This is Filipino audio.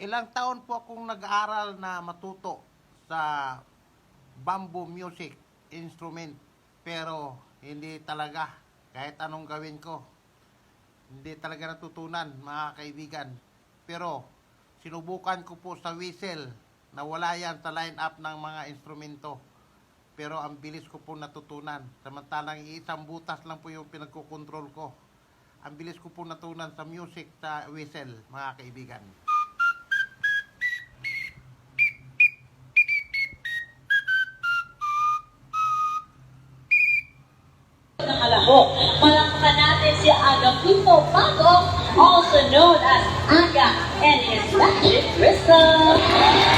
Ilang taon po akong nag-aaral na matuto sa bamboo music instrument. Pero hindi talaga, kahit anong gawin ko, hindi talaga natutunan mga kaibigan. Pero sinubukan ko po sa whistle na wala yan sa line-up ng mga instrumento. Pero ang bilis ko po natutunan. Samantalang isang butas lang po yung pinagkukontrol ko. Ang bilis ko po natutunan sa music sa whistle, mga kaibigan. Nakalahok. Palakpakan natin si Agapito Bagong, also known as Aga and his magic crystal.